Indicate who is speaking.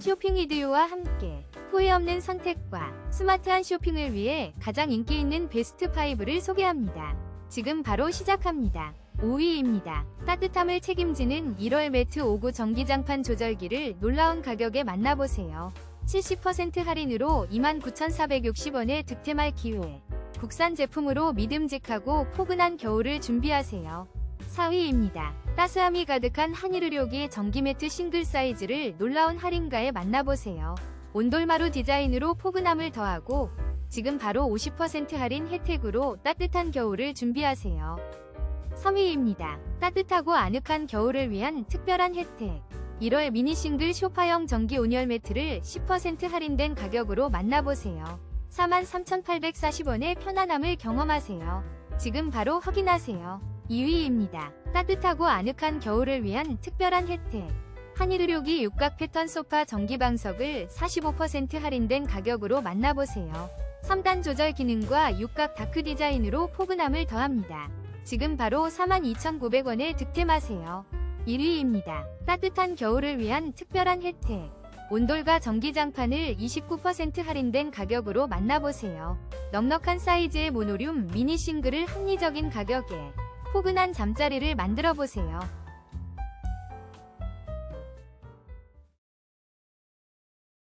Speaker 1: 쇼핑 이디오와 함께 후회 없는 선택과 스마트한 쇼핑을 위해 가장 인기 있는 베스트 5를 소개합니다. 지금 바로 시작합니다. 5위입니다. 따뜻함을 책임지는 1월 매트 59 전기장판 조절기를 놀라운 가격에 만나보세요. 70% 할인으로 29,460원에 득템할 기회. 국산 제품으로 믿음직하고 포근한 겨울을 준비하세요. 4위입니다. 따스함이 가득한 한일의료기 전기매트 싱글 사이즈를 놀라운 할인가에 만나보세요. 온돌마루 디자인으로 포근함을 더하고 지금 바로 50% 할인 혜택으로 따뜻한 겨울을 준비하세요. 3위입니다. 따뜻하고 아늑한 겨울을 위한 특별한 혜택. 1월 미니 싱글 쇼파형 전기 온열 매트를 10% 할인된 가격으로 만나보세요. 43,840원의 편안함을 경험하세요. 지금 바로 확인하세요. 2위입니다. 따뜻하고 아늑한 겨울을 위한 특별한 혜택. 한일의료기 육각 패턴 소파 전기방석을 45% 할인된 가격으로 만나보세요. 3단 조절 기능과 육각 다크 디자인으로 포근함을 더합니다. 지금 바로 42,900원에 득템하세요. 1위입니다. 따뜻한 겨울을 위한 특별한 혜택. 온돌과 전기장판을 29% 할인된 가격으로 만나보세요. 넉넉한 사이즈의 모노륨 미니 싱글을 합리적인 가격에 포근한 잠자리를 만들어 보세요.